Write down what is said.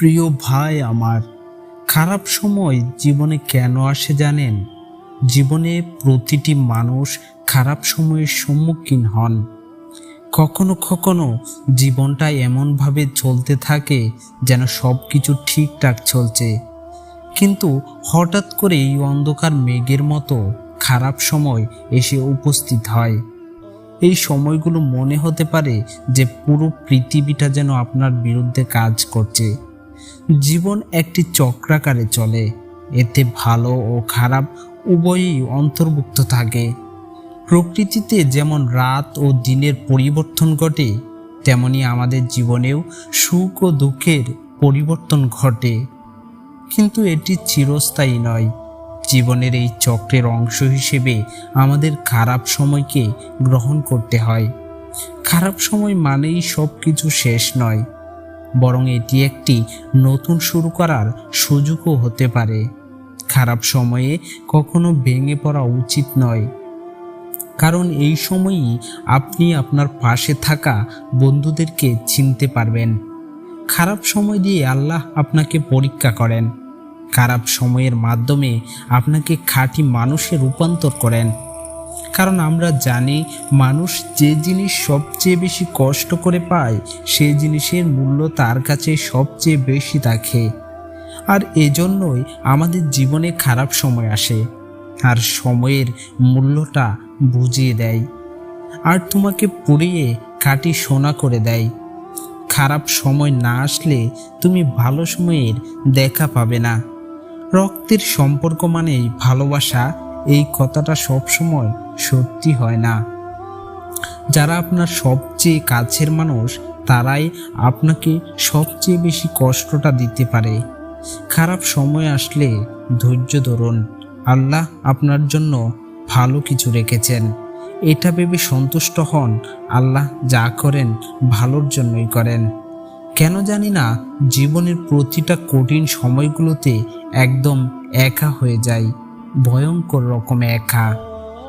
প্রিয় ভাই আমার, খারাপ সময় জীবনে কেন আসে জানেন? জীবনে প্রতিটি মানুষ খারাপ সময়ের সম্মুখীন হন। কখনো কখনো জীবনটা এমনভাবে চলতে থাকে যেন সব কিছু ঠিকঠাক চলছে। কিন্তু হঠাৎ করে এই অন্ধকার মেঘের মতো খারাপ সময় এসে উপস্থিত হয়। এই সময়গুলো মনে হতে পারে যে পুরো পৃথিবীটা যেন আপনার বিরুদ্ধে কাজ করছে। জীবন একটি চক্রাকারে চলে। এতে ভালো ও খারাপ উভয়ই অন্তর্ভুক্ত থাকে। প্রকৃতিতে যেমন রাত ও দিনের পরিবর্তন ঘটে, তেমনি আমাদের জীবনেও সুখ ও দুঃখের পরিবর্তন ঘটে। কিন্তু এটি চিরস্থায়ী নয়। জীবনের এই চক্রের অংশ হিসেবে আমাদের খারাপ সময়কে গ্রহণ করতে হয়। খারাপ সময় মানেই সব কিছু শেষ নয়। বরং এটি একটি নতুন শুরু করার সুযোগও হতে পারে। খারাপ সময়ে কখনো ভেঙে পড়া উচিত নয়। কারণ এই সময়ই আপনি আপনার পাশে থাকা বন্ধুদেরকে চিনতে পারবেন। খারাপ সময় দিয়ে আল্লাহ আপনাকে পরীক্ষা করেন। খারাপ সময়ের মাধ্যমে আপনাকে খাঁটি মানুষে রূপান্তর করেন। কারণ আমরা জানি মানুষ যে জিনিস সবচেয়ে বেশি কষ্ট করে পায় সেই জিনিসের মূল্য তার কাছে সবচেয়ে বেশি থাকে। আর এজন্যই আমাদের জীবনে খারাপ সময় আসে, আর সময়ের মূল্যটা বুঝিয়ে দেয়। আর তোমাকে পুড়িয়ে খাঁটি সোনা করে দেয়। খারাপ সময় না আসলে তুমি ভালো সময়ের দেখা পাবে না। রক্তের সম্পর্ক মানেই ভালোবাসা, এই কথাটা সবসময় সত্যি হয় না। যারা আপনার সবচেয়ে কাছের মানুষ, তারাই আপনাকে সবচেয়ে বেশি কষ্টটা দিতে পারে। খারাপ সময় আসলে ধৈর্য ধরুন। আল্লাহ আপনার জন্য ভালো কিছু রেখেছেন। এটা ভেবে সন্তুষ্ট হন, আল্লাহ যা করেন ভালোর জন্যই করেন। কেন জানি না, জীবনের প্রতিটা কঠিন সময়গুলোতে একদম একা হয়ে যায় ভয়ঙ্কর রকম একা।